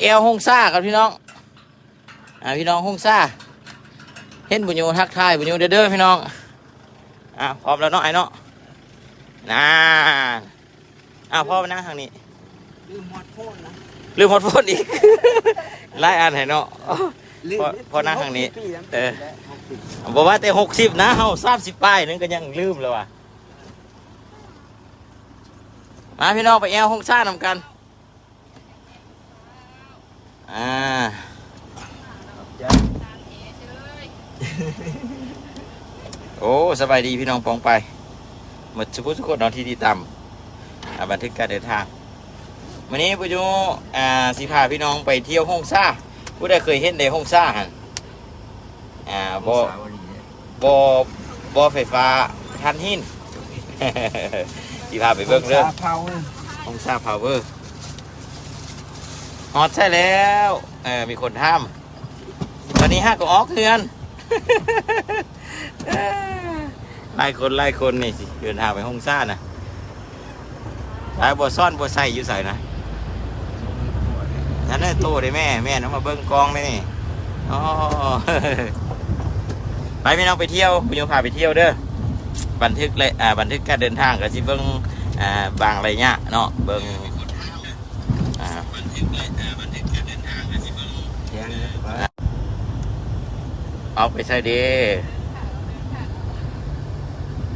แอลห้องซ่าครับพี่น้องอ่าพี่น้องห้องซ่าเห็นบุญโยทักทายบุญโยเด้อเด้อพี่น้องอ่าพร้อมแล้วเนาะไอ้เนาะน่าอ่าพ่อมานั่งทางนี้ลืมหมดโฟนนะลืมหมดโฟนอีกไล่อ่านให้เนาะพอพอนั่งทางนี้ เออบอกว่าแต่หกสิบนะเฮาสามสิบป้ายนึงก็ยังลืมเลยว่ะมาพี่น้องไปแอลห้องซ่านำกัน อ่าโอ้สบายดีพี่น้องปองไปหมดสุภุสุขนอนที่ดีต่ำอ่าบันทึกการเดินทาง วันนี้ปุจูอ่าสิพาพี่น้องไปเที่ยวห้องซ่าผู้ใดเคยเห็นในห้องซ่าหันอ่าบ่บ่บ่ไฟฟ้าทันหินสิพาไปเบิ่งเรื่องเผาห้องซ่าพาวเวอร์ ฮอตใช่แล้วเออมีคนทำตอนนี้ห้าก็ออกเฮือนไล่คนไล่คนนี่สิเดินทางไปห้องซ่านะไอ้บัวซ่อนบัวใส่อยู่ใส่นะนั่นได้โตได้แม่แม่น้องมาเบิ้งกองเลยนี่อ๋อไปไม่น้องไปเที่ยวคุณโยมพาไปเที่ยวเด้อบันทึกเลยอ่าบันทึกการเดินทางกับสิเบิ้งอ่าบางอะไรเงี้ยเนาะเบิ้งอ่า เสียง เอาไปใส่เด้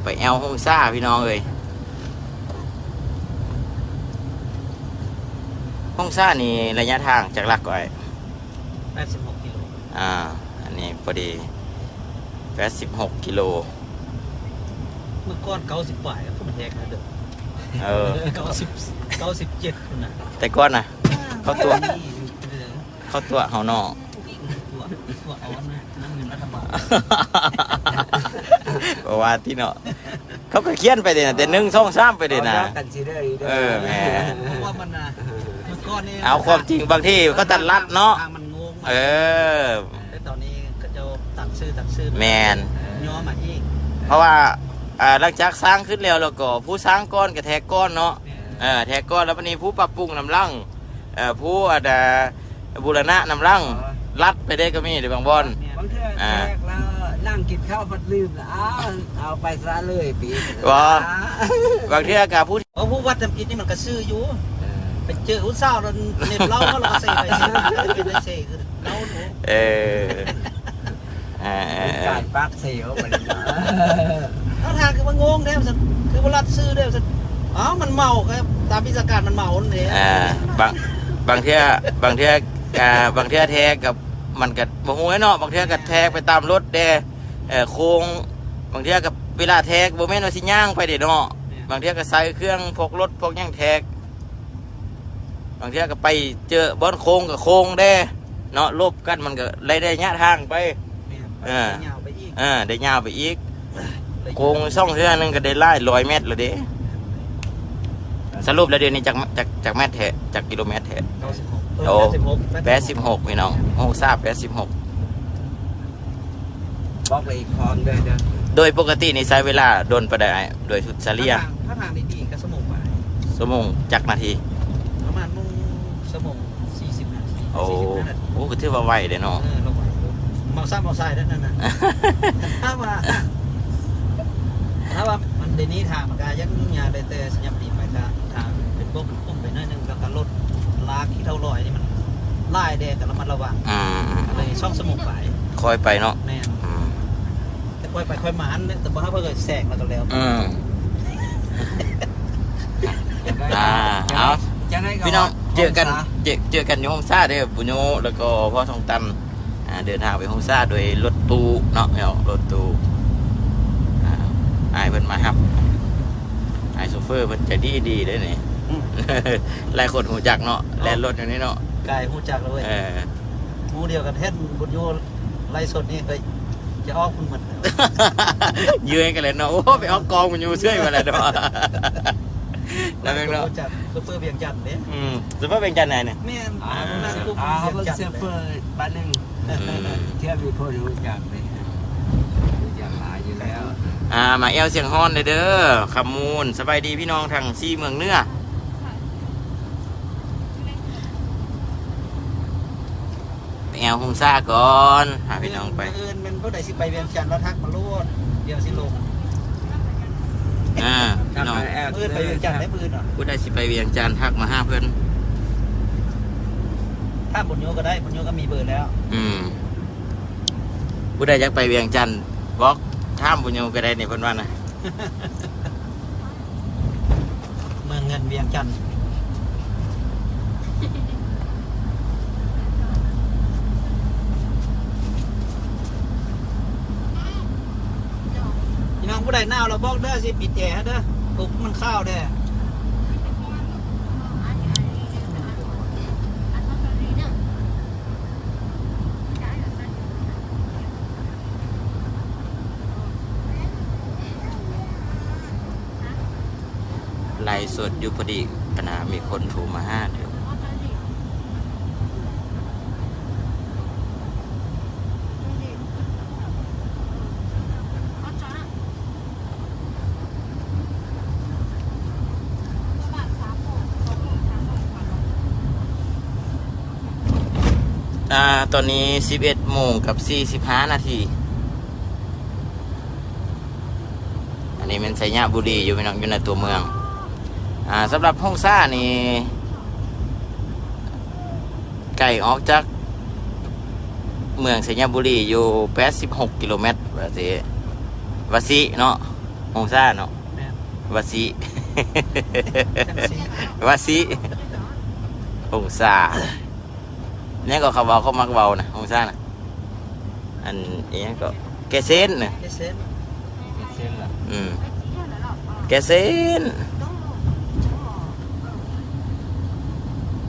ไปแอลห้องซ่าพี่น้องเอ้ยห้องซ่านี่ระยะทางจากหลักก่อยแปดสิบหกกิโลอ่า อันนี้พอดีแปดสิบหกกิโลเมื่อก่อนเก้าสิบปลายก็พุ่นแทกนะเด้อเออเก้าสิบเก้าสิบเจ็ดคนน่ะแต่ก้อนนะเข้าตัวเออเข้าตัวเฮานอตัวตัวเอาอันนั้ นน้ำเงินรัฐบาลเพราะว่าที่เนาะเขาก็เขียนไปเลยนะแต่หนึ่งสองสามไปเลยนะ กันสิได้ด้เออแหม เพราะว่ามันน่ะเมื่อก่อนนี่เอาความจริงบางที่ก็ตัดลัดเนาะทางมันงงเออ แต่ตอนนี้ก็จะตัดชื่อตัดชื่อแมน ย้อมาอีกเพราะว่าอ่าหลังจากสร้างขึ้นแล้วแล้วก็ ผู้สร้างก้อนกับแทกก้อนเนาะ เออแทกก้อนแล้ววันนี้ผู้ปรับปรุงนำร่างเอ่อผู้อาจจะบูรณะนำร่างลัดไปได้ก็มีในบางบอน บางเทื่ออ่าแขกแล้วนั่งกินข้าวพัดลืมแล้วอ้าวเอาไปซะเลยปีว่าบางทีอากาศผู้เพราะผู้วัดจำอิดนี่มันก็ซื้ออยู่ไปเจออุตสาห์เราเน็ตเราเราก็ใส่ไปซื้อเป็นได้เซ่คือเราหนูเอออ่าอ่าการอ่าปักเสียวมันถ้าทางคือมันงงแน่มันคือว่ารัดซื้อได้มันอ๋อมันเมาครับตามพิจารมันเมานั่นเองอ่าบางบางเทียบางเทียอ่าบางเทียแทกกับ มันกับโมโหเนาะบางเทียกับแทกไปตามรถเด้เออโค้งบางเทียกับเวลาแทกโบแม่นว่าสิย่างไปเด้เนาะบางเทีก็ใส่เครื่องพกรถพกหย่างแทก บางเทีก็ไปเจอบอนโค้งกับโค้งเด้เนาะลบกันมันก็เลยได้ยะทางไปเออยาวไปอีกอ่าได้ยาวไปอีกโค้งช่องเทือหนึงก็ได้ไล่ร้อยเมตรเลยเด้สรุปแล้วเดี๋ยวนี้จากจากจากเมตรแทะจากกิโลเมตรแทะเก้าสิบหก โอ้แปดสิบหกแปดสิบหกพี่น้องโอ้ทราบแปดสิบหกบอกเลยอีกคอนด้วยนะโดยปกตินี่ใช้เวลาโดนประได้โดยทุตซาเลียถ้าทางดีๆก็สมองไปสมงจากนาที ประมาณมุ่งสมองสี่สิบนาทีโอ้สี่สิบนาทีโหคือถือว่าไวเลยเนาะเออลงไปเมาซ้ำเมาใส่นั่นน่ะถ้าว่าถ้าว่ามันเดี๋ยวนี้ทางมันก็ยังยาวได้แต่สัญญาณดีไปทางทางเป็นพวกพุ่งไปหน้อยหนึงแล้วก็รถ ลากที่เท่าลอยนี่มันไล่แดงแต่ละมันระวังอืมเลยช่องสมองไปคอยไปเนาะแน่นอืมแต่ค่อยไปค่อยมาอันเนี่ยแต่พอถ้าเพิ่งแสงแล้วก็แล้วอืมอ่าเอาจะได้พี่น้องเจอกันเจอเจอกันอยู่ห้องซ่าเด้อปุญโญแล้วก็พ่อทองตันอ่าเดินทางไปห้องซ่าโดยรถตู้เนาะเนาะรถตู้อ่าอายเพิ่นมาครับอายโซเฟอร์เพิ่นใจดีดีๆเด้ อนี่หลายคนหูจักเนาะแล่นรถอย่างนี้เนาะกายหูจักเลยเว้ยเออ หมูเดียวกันแท่นบุญโยไล่สดนี่เคยจะออกคุณเหมือนยืนกันเลยเนาะโอ้ไปเอากองปุญโญช่วยมาแล้วเนาะแล้วแม่งเนาะรู้จักซุปเปอร์เบียงจันทร์เนี่ยอืมสุภาพเป็นจันไหนเนี่ย แม่นอ่า นั่นซุปเปออ่าร์เขาเบียงเป็นจันทเซฟร์เฟอร์บ้านหนึ่งอืมเที่ยวมีคนรู้จักเลยรู้จักหลายอยู่แล้วอ่ามาแอลเสียงฮอนเด้อเด้อคำมูลสบายดีพี่น้องทางซี่เมืองเนื้อทางทางดีๆก็สมองไปอ่าทางทางดีๆก็สมองไปมาแอลเสียงฮอนเด้อเด้อคำมูลสบายดีพี่น้องทางซี่เมืองเนื้อทางทางดีๆก็สมองไปโอ้ แอลฮงซ่าก่อนหาพี่น้องไปเอินเป็นผู้ใดสิไปเวียงจันทร์แล้วทักมาโลดเดี๋ยวสิลงอ่าพี่น้องเอินไปเวียงจันทร์ได้ปืนเหรอผู้ใดสิไปเวียงจันทร์ทักมาห้าเพื่อนถ้าบุญโยก็ได้บุญโยก็มีเบอร์แล้ว อืมผู้ใดอยากไปเวียงจันทร์บอกท่ามบุญโยก็ได้ในเพิ่นว่านะเมืองเงินเวียงจันทร์พี่น้อง ผู้ใดหนาวเราบอกเด้อสิปิดแอร์เด้อปลุกมันข้าวเด้อไลฟ์สดอยู่พอดีขณะมีคนโทรมาห้าเดี๋ ตอนนี้ 11โมงกับ 45 นาที อันนี้เป็นไซยะบุรีอยู่พี่น้องอยู่ในตัวเมือง อ่าสำหรับห้องซ่านี่ ไก่ออกจาก เมืองไซยะบุรีอยู่ 86 กิโลเมตรว่าสิวาสิเนาะห้องซ่าเนาะแม่นวาสิจังสิวาสิห้องซ่าเนี่ยก็เขาเบาเขามักเบานะห้องซ่านะอันนี้ก็แกเซนนะเอเซนเส้นละอืมแกเซน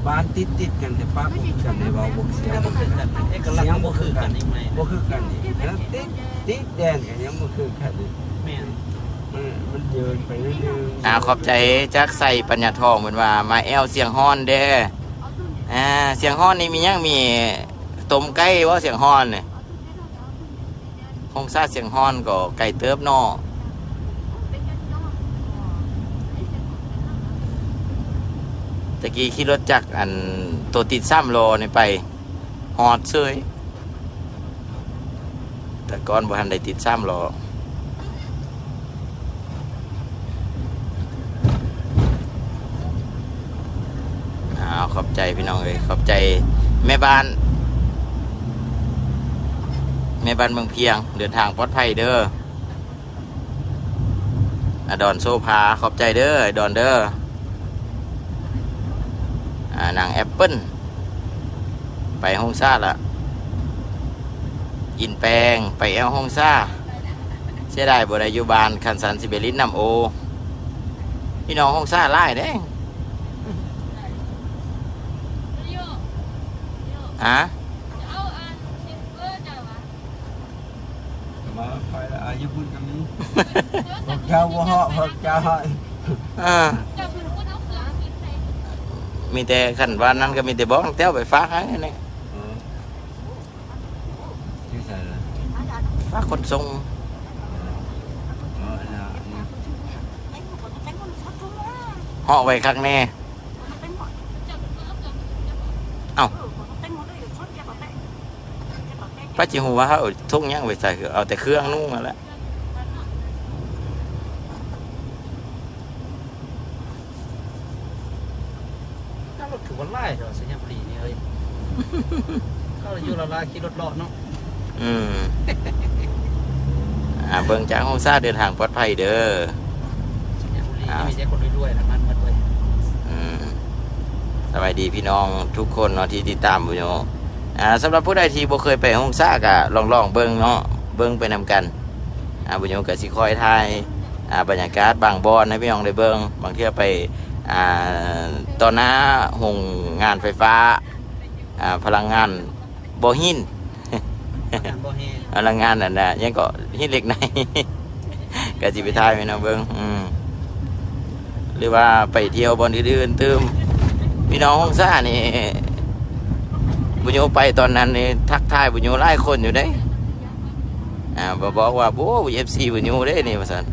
บ้านติดติดๆกันแต่ป้าบุกกันในเบาบุกเสียก็งบ่คือกันนะเอกลักษณ์บ่คือกันอีกไหมบ่คือกันอีกแล้วติดติดแดนกันยังบ่คือกันอีกแม่นมันมันเดินไปเรื่อยๆอ่าขอบใจจักใส่ปัญญาทองเหมือนว่ามาแอลเสียงฮ้อนเด้อ อ่าเสียงฮ้อนนี่มียังมีต้มไก่ว่าเสียงฮ้อนเนี่ยคงซาเสียงฮ้อนก็ไก่เติบนอตะกี้ขี่รถจักรอันตัวติดซ้ำโลนี่ไปฮอดเซยแต่ก่อนบ่ทันได้ติดซ้ำโล อ้าว ขอบใจพี่น้องเลยขอบใจแม่บ้าน แม่บ้านเมืองเพียง เดินทางปลอดภัยเด้ออดอนโซภาขอบใจเด้ออดอนเด้ออนางแอปเปิ้ลไปห้องซ่าละอินแปลงไปแอลห้องซ่าเสียดายบ่ได้อยู่บ้านคันสันสิเบลินนำโอพี่น้องห้องซ่าไล่เด้ ฮะมาไปแล้วอายุบุญก็มีพวกเจ้าบ่เหาะพวกเจ้ พระจิหูว่าเขาเอาทุ่งยังไปใส่เอาแต่เครื่องนุ่งมาแล้วถ้ารถถือว่าไล่เถอะสัญญาณบุรีนี่เอ้ยก็อยู่ละลาขี่รถเลาะเนาะอืมอ่าเบิ่งจากห้องซ่าเดินทางปลอดภัยเด้อสัญญาณบุรีนี่มีแต่คนรวยๆนะมันหมดเลยอืมสบายดีพี่น้องทุกคนเนาะที่ติดตามบุญโย อ่าสำหรับผู้ใดที่บ่เคยไปห้องซ่ากะลองลองๆเบิ่งเนาะเบิ่งไปนำกันอ่าบุญโยก็สิคอยถ่ายอ่าบรรยากาศบางบอนให้พี่น้องได้เบิ่งบางเที่ยไปอ่าตอนหน้าหงงานไฟฟ้าอ่าพลังงานบ่หินงานบ่แฮพลังงานนั่นน่ะยังก็หินเหล็กในก็สิไปถ่ายให้น้องเบิ่งอืมหรือว่าไปเที่ยวบอนอื่นๆตืมพี่น้องห้องซ่านี่ บุญโยไปตอนนั้นนี่ทักทายบุญโยไล่คนอยู่ได้อ่าบบอกว่าโอ้เอฟซีบุญโยได้นี่มาสัน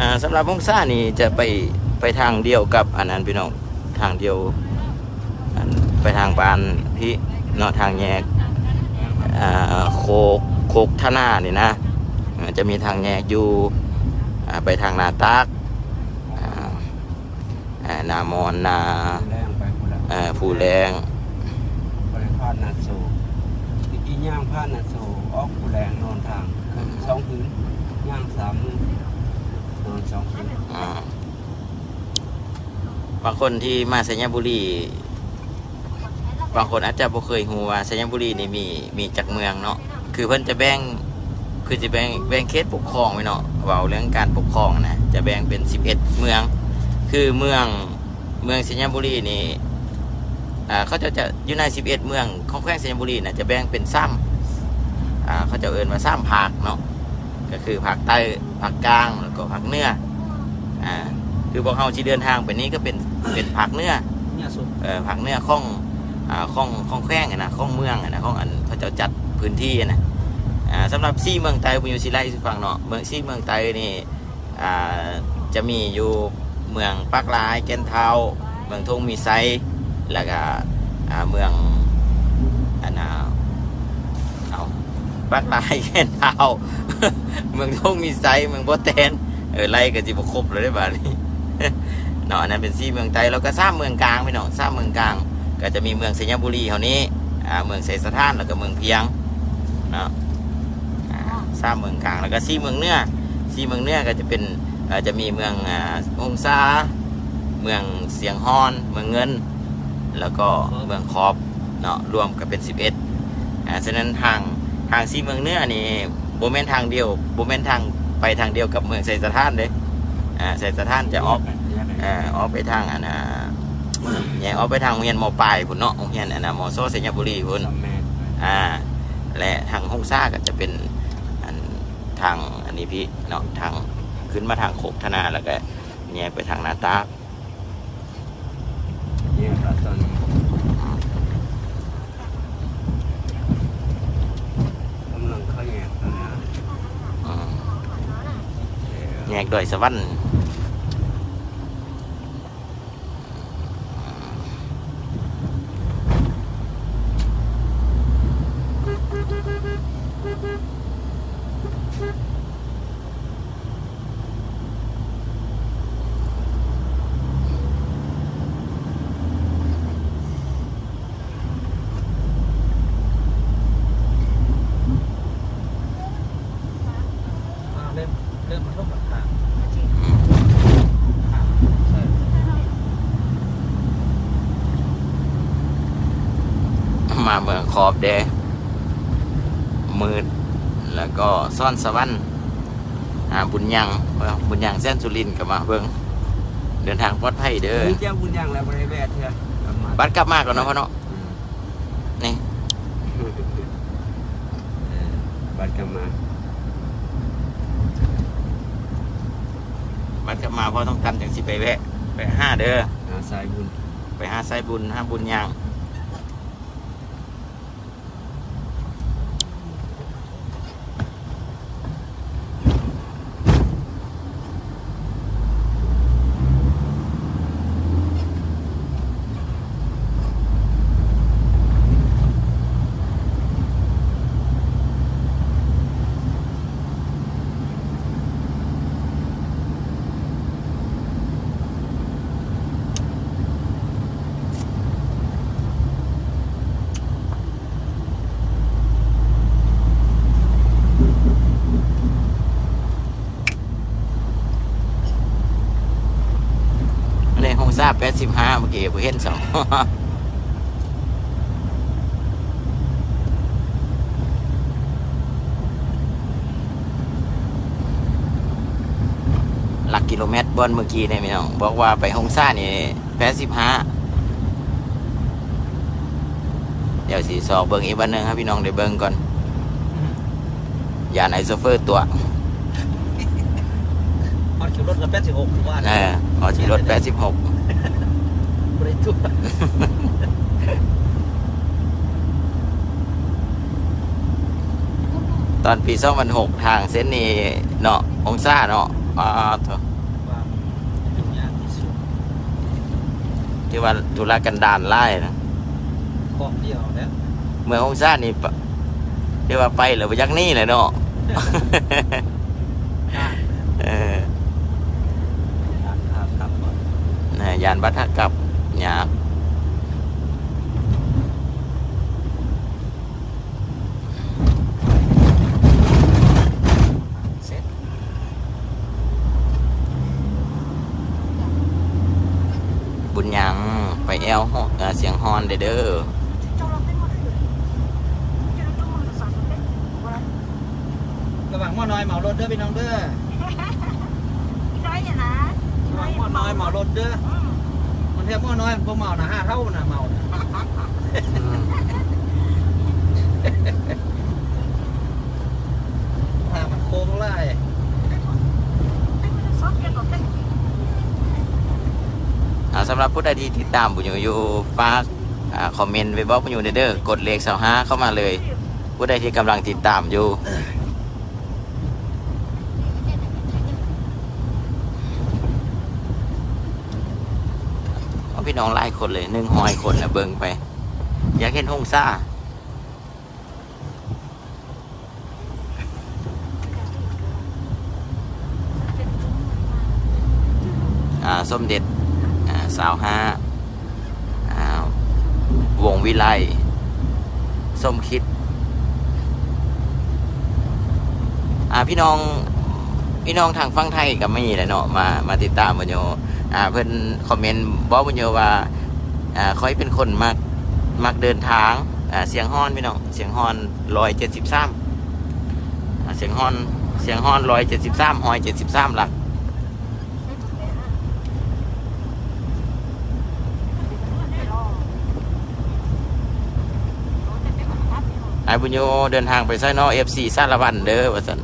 อ่าสำหรับพงซ่านี่จะไปไปทางเดียวกับอันนั้นพี่น้องทางเดียวไปทางปานพี่เนาะทางแยกอ่าโคกโคกท่าหน้านี่นะ จะมีทางแยกอยู่ ไปทางนาตักอ่าอ่านามอนนาแรงไปพุ่นละเอ่อผู้แรงไปพาดนาโซอีย่างพาดนาโซออกผู้แรงนอนทางสองพื้นย่างสามมือนอนสองพื้นอ่าบางคนที่มาสัญญบุรี บางคนอาจจะบ่เคยฮู้ว่าสัญญบุรีนี่มีมีจากเมืองเนาะคือเพิ่นจะแบ่ง คือจะแบ่งแบ่งเขตปกครองไว้เนาะเว้าเรื่องการปกครองนะจะแบ่งเป็น 11 เมือง คือเมืองเมืองสัญญบุรีนี่อ่าเขาจะจะอยู่ใน 11 เมืองของแขวงสัญญบุรีน่ะจะแบ่งเป็นซ้ำอ่าเขาจะเอิ้นว่าซ้ำภาคเนาะก็คือภาคใต้ภาคกลางแล้วก็ภาคเหนืออ่าคือพวกเฮาที่เดินทางไปนี้ก็เป็นเป็นภาคเหนือเนี่ยสุดเอ่อผักเนื้อข้องอ่าข้องข้องแข้งอะนะข้องเมืองอะนะข้องอันเขาเจ้าจัดพื้นที่อะนะอ่า สำหรับซี่เมืองไทยผมอยู่ซีไลสิฟังเนาะเมืองซี่เมืองไทยนี่จะมีอยู่เมืองปักลายแกนเทาเมืองทุ่งมีไซแล้วก็เมืองอันน่ะเอาปักลายแกนเทาเมืองทุ่งมีไซเมืองโบแตนเออไล่ก็จิบครบเลยได้บ้านี้เนาะอันนั้นเป็นซี่เมืองไทยแล้วก็สร้างเมืองกลางพี่น้องสร้างเมืองกลาง ก็จะมีเมืองสัญบุรีเท่านี้เมืองเสสถานแล้วก็เมืองเพียงเนาะ อ่าสร้างเมืองกลาง แล้วก็ซี่เมืองเนื้อซี่เมืองเนื้อก็จะเป็นอ่าจะมีเมืองอ่าองซาเมืองเสียงฮอน เมืองเงิน แล้วก็เมืองคอบเนาะรวมกันเป็น 11อ่าฉะนั้นทางทางซี่เมืองเนื้อนี่โบเมนทางเดียวโบเมนทางไปทางเดียวกับเมืองเสสถานเลยอ่าเสสถานจะออกเอ่อออกไปทางอันน่ะเนี่ยออกไปทางโรงเรียนมปลายพุ่นเนาะโรงเรียนอันน่ะมอโซเซญบุรีพุ่นสำแมนอ่าและทางห้องซ่าก็จะเป็นอัน ทางอันนี้พี่เนาะทางขึ้นมาทางโคกธนาแล้วก็เนี่ยไปทางนาตาเนี่ยครับตอนนี้กำลังเข้าแยกตอนนี้อืมแยกดอยสวรรค์อ่าเริ่มเริ่มมาลงราคา อืม ใช่ มาเมืองขอบแดมืดแล้วก็ซ่อนสวรรค์อ่าบุญยังเอ้าบุญยังเส้นสุรินทร์ก็มาเบิ่งเดินทางปลอดภัยเด้อมีเจ้าบุญยังแล้วบริเวณเถอะกลับมาบัดกลับมาก่อนเนาะพ่อเนาะนี่เออบัดกลับมาบัดกลับมาพ่อต้องกันจังสิไปแวะไปห้าเด้อหาสายบุญไปห้าไซบุญห้าบุญยาง ในห้องซาแปดสิบห้า เมื่อกี้ผมเห็นสองหลักกิโลเมตรบนเมื่อกี้เนี่ยพี่น้องบอกว่าไปฮงซ่านี่แปดสิบห้าเดี๋ยวสีสอบเบิ้งอีกวันหนึ่งครับพี่น้องเดี๋ยวเบิ้งก่อนอย่าไหนโซเฟอร์ตัวฮอดคิวรถกับแปดสิบหกว่าเออขอขี่รถแปดสิบหก บริสุตอนปีสองพันหกทางเส้นนี้เนาะองซาเนาะอ่าเถอะที่ว่าธุรกันดานไล่นะกองเดียวนะเมืององซ่านี่เรียกว่าไปหรือไปยักนี่เลยเนาะเออยานบัฒกรรมะยานบัตรกับหยาบเสร็จ บุญยังไปแอลฮอเอ่อเสียงฮอนเด้อเด้อระหว่างหม้อน้อยเหมารถเด้อพี่น้องเด้อระหว่างหม้อน้อยเหมารถเด้อมัน เทียบมอน้อยบ่เมานะห้าเท่านะเมานะอืมถ้ามันโค้งไล่เอาสำหรับผู้ใดที่ติดตามบุญอยู่อยู่ฝากอ่าคอมเมนต์ไว้บอกบุญอยู่เด้อเด้อกดเลขสาห้าเข้ามาเลย ผู้ใดที่กำลังติดตามอยู่ เอา พี่น้องไล่คนเลยหนึ่งหอยคนนะเบิ่งไป อยากเห็นหงซ่าส้มเด็ดสาวห้าาวงวิไลส้มคิดพี่น้องพี่น้องทางฝั่งไทยก็ไม่มีแหละเนาะมามาติดตามบุญโย อ่าเพิ่นคอมเมนต์บอกบุญโยว่าอ่าคอยเป็นคนมักมักเดินทางอ่าเสียงฮอนพี่น้องเสียงฮอนร้อยเจ็ดสิบสามเสียงฮอนเสียงฮอนร้อยเจ็ดสิบสามหอยเจ็ดสิบสามหลักไอ้บุญโยเดินทางไปไซนอเอฟซีซาละวันเด้อว่าสัน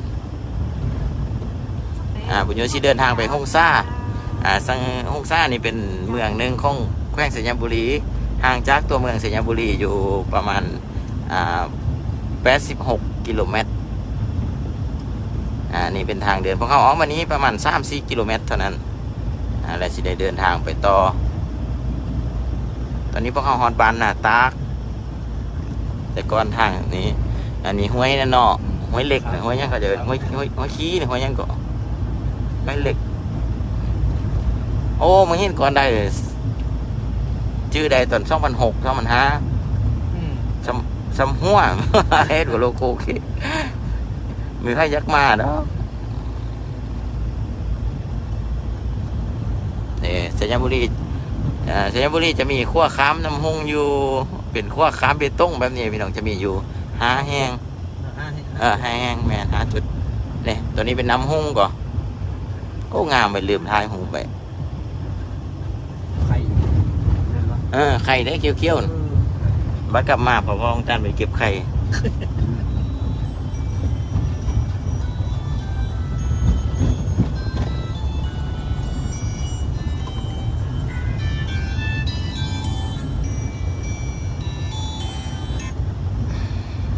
อ่าบุญโยสิเดินทางไปฮงซ่า อ่าสังฮงซ่านี่เป็นเมืองหนึ่งของแขวงสัญญบุรีห่างจากตัวเมืองสัญญบุรีอยู่ประมาณอ่า86 กิโลเมตรอ่านี่เป็นทางเดินพวกเขาออกมานี้ประมาณ 3-4 กิโลเมตร เท่านั้นอ่าแล้วสิได้เดินทางไปต่อ ตอนนี้พวกเขาฮอดบานหน้าตากแต่ก่อนทางนี้ อันนี้ห้วยนั่นเนาะห้วยเหล็กห้วยยังก็จะห้วยห้วยห้วยขี้ห้วยยังก็ห้วยเหล็ก โอ้มาเห็นก่อนได้ชื่อใดตอนสองพันหกสองพันห้าอืมซัมซัมหัวเฮ็ดกับโลโก้คิมีใครยักมาเนาะนี่สัญญบุรีอ่าสัญญบุรีจะมีขั้วค้ามน้ำหงอยู่ เป็นขั้วค้ามเบตงแบบนี้พี่น้องจะมีอยู่ห้าแห้งอ่านี่เออห้าแห้งแม่นห้าจุดนี่ตัวนี้เป็นน้ำหงก่อนโอ้งามไปลืมทายหูไป ใครนั่นวะ เออไข่ได้เคี้ยวๆน่ะบัดกลับมาพอพ่อของจันไปเก็บไข่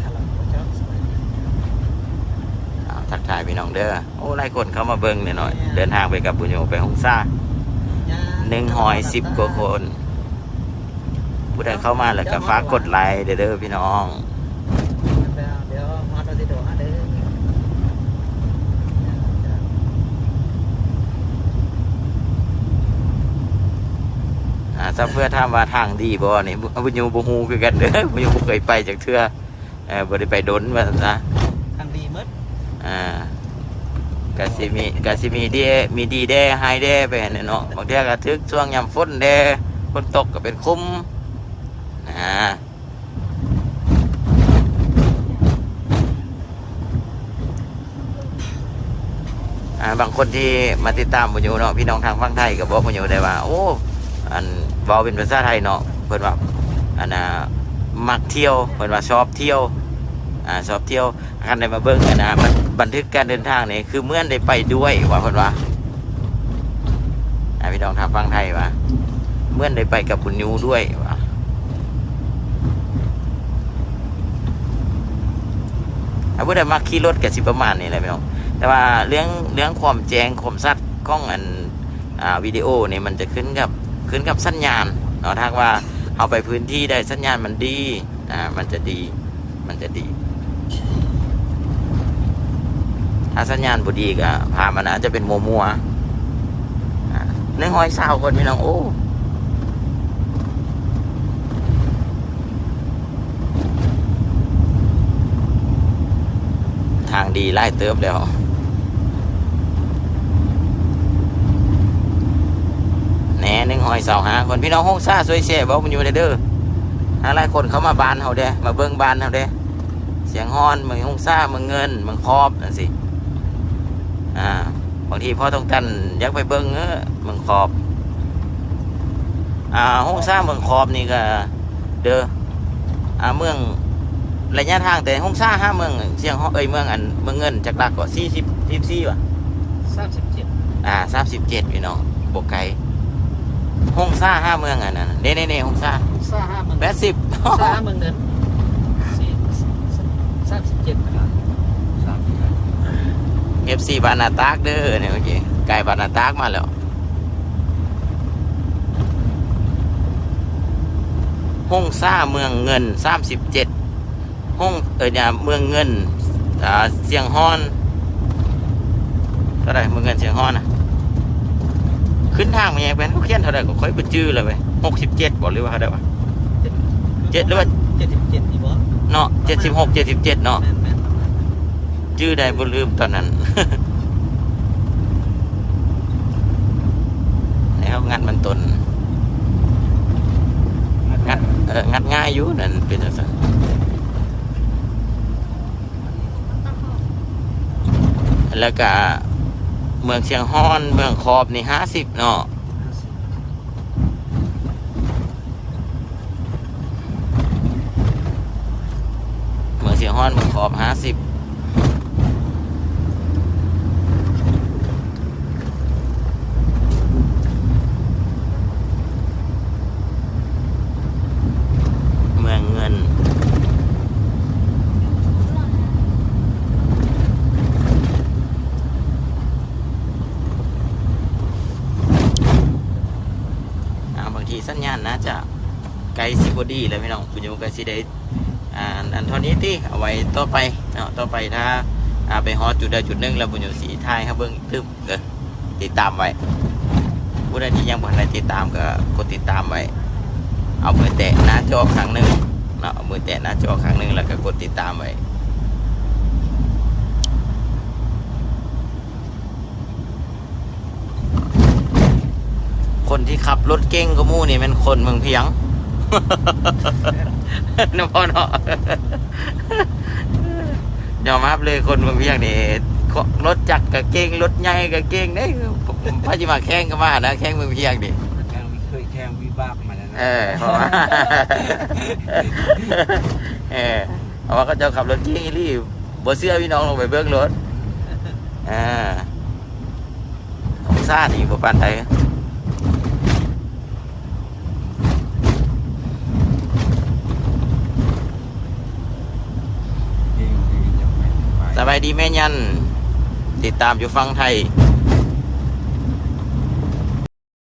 ถ้าเราบ่เจ้าสบายดีอ้าวทักทายพี่น้องเด้อ โอ้หลายคนเข้ามาเบิ้งหน่อยๆเดินทางไปกับบุญโยไปฮงซ่าหนึ่งหอยสิบกว่าคน ผู้ใดเข้ามาแล้วก็ฝากกดไลค์เด้อเด้อพี่น้องเดี๋ยวมาตอนที่โดดฮะเด้ออ่าถ้าเพื่อถามว่าทางดีบ่นี่บุญโยบ่ฮู้คือกันเด้อบุญโยบ่เคยไปจากเทื่อเออบ่ได้ไปดนว่าซั่นซะทางดีหมดอ่ากะสิมีกะสิมีดีมีดีแด้ไฮแด้ไปหั่นน่ะเนาะบางเทื่อก็ทึกช่วงยามฝนแด้ฝนตกก็เป็นคุ้ม อ่าบางคนที่มาติดตามบุญโยเนาะพี่น้องทางฝั่งไทยก็บอกบุญโยได้ว่า โอ้อันบาเป็นภาษาไทยเนาะเพิ่นว่าอันน่ะมักเที่ยวเพิ่นว่าชอบเที่ยวอ่าชอบเที่ยวคันได้มาเบิ่งอันนะบันบันทึกการเดินทางนี่คือเมื่อนได้ไปด้วยว่าเพิ่นว่าอ่าพี่น้องทางฝั่งไทยว่าเมื่อนได้ไปกับบุญโยด้วยว่าถ้า ผู้ใดมักขี่รถก็สิประมาณนี้แหละพี่น้องแต่ว่าเรื่องเรื่องความแจ้งความชัดกล้องอันอ่าวิดีโอนี่มันจะขึ้นกับขึ้นกับสัญญาณเอเอาถ้าว่าเอาไปพื้นที่ได้สัญญาณมันดีอ่ามันจะดีมันจะดี ถ้าสัญญาณบุดีก็พามันอาจจะเป็นมัวมัวๆอ่าในห้อยเศร้าคนพี่น้องโอ้างดีไล่เติบแล้วแหน่หนึ่งหอยเสาหาคนพี่น้องห้องซ่าสวยเสียบอกมันอยู่ในเด้อหาหลายคนเขามาบานเขาเด้มาเบิ้งบานเขาเด้เสียงฮอนเมืองห้องซ่าเมืองเงินเมืองคอบนั่นสิอ่าบางทีพ่อต้องตันยากไปเบิ้งเออเมืองคอบอ่าห้องซ่าเมืองคอบนี่ก็เด้ออ่าเมือง ระยะทางแต่ห้องซ่าห้าเมืองเสียงฮอนเอ้ยเมืองอันเมืองเงินจากหลักก็สี่สิบสี่สี่ว่ะสามสิบเจ็ดอ่าสามสิบเจ็ดพี่น้องบกไก่ห้องซ่าห้าเมืองอะนะเน่เน่เน่ห้องซ่าซ่าห้าเมืองแปดสิบซ่าห้าเมืองเงินสี่สามสิบเจ็ดนะครับสามสิบแปดเอฟซีบานาตากเด้อเนี่ยเมื่อกี้ไก่บานาตากมาแล้วห้องซ่าเมืองเงินสามสิบเจ็ด ห้องเออเนี่ยเมืองเงินอ่าเสียงฮอนเท่าไหรเมืองเงินเสียงฮอนอะขึ้นทางมาแยกเป็นเขาเขียนเท่าไหรก็ค่อยไปจื้อเลยไปหกสิบเจ็ดบอกหรือว่าเท่าไหรวะเจ็ดหรือว่าเจ็ดสิบเจ็ดอีกบ่เนาะเจ็ดสิบหกเจ็ดสิบเจ็ดเนาะแม่นแม่นชื่อใดบ่ลืมตอนนั้นแล้วงัดมันตนงัดเอองัดง่ายอยู่นั่นเป็นจังซั่น แล้วก็เมืองเชียงฮ้อน เมืองคอบนี่ห้าสิบเนาะเมืองเชียงฮ้อนเมืองคอบห้าสิบ เมืองเงิน อ่าบางทีสัญญาณนะจะ ไกลสิบดีเลยพี่น้องคุณโยมไกลสิได้อ่าอันเท่านี้ที่เอาไว้ต่อไปเนาะต่อไปถ้าอ่าไปฮอดจุดใดจุดหนึ่งแล้วบุญโยมสีไทายครับเบิ้งตึ๊บเออติดตามไว้ผู้ใดที่ยังบ่ได้ติดตามก็กดติดตามไว้เอามือแตะหน้าจอครั้งหนึ่งเนาะเอามือแตะหน้าจอครั้งหนึ่งแล้วก็กดติดตามไว้คนที่ขับรถเก่งก็มู่นี่เป็นคนเมืองเพียง นะพ่อเนาะยอมรับเลยคนเมืองเพียงนี่รถจักรกับเก่งรถใหญ่กับเก่งเนี่ยพาจิมาแข่งกันมานะแข่งเมืองเพียงดิแข่งเคยแข่งวิบากมาแล้วนะเออเพราะว่าเออเพราะว่าเขาเจะขับรถเก่งอีหลี่บ่เสื้อพี่น้องลงไปเบิ้งรถอ่าของซ่านี่บ่ปานใด เองเองยังไม่ไป ส บายดีแม่ยัน ติดตามอยู่ฟังไทย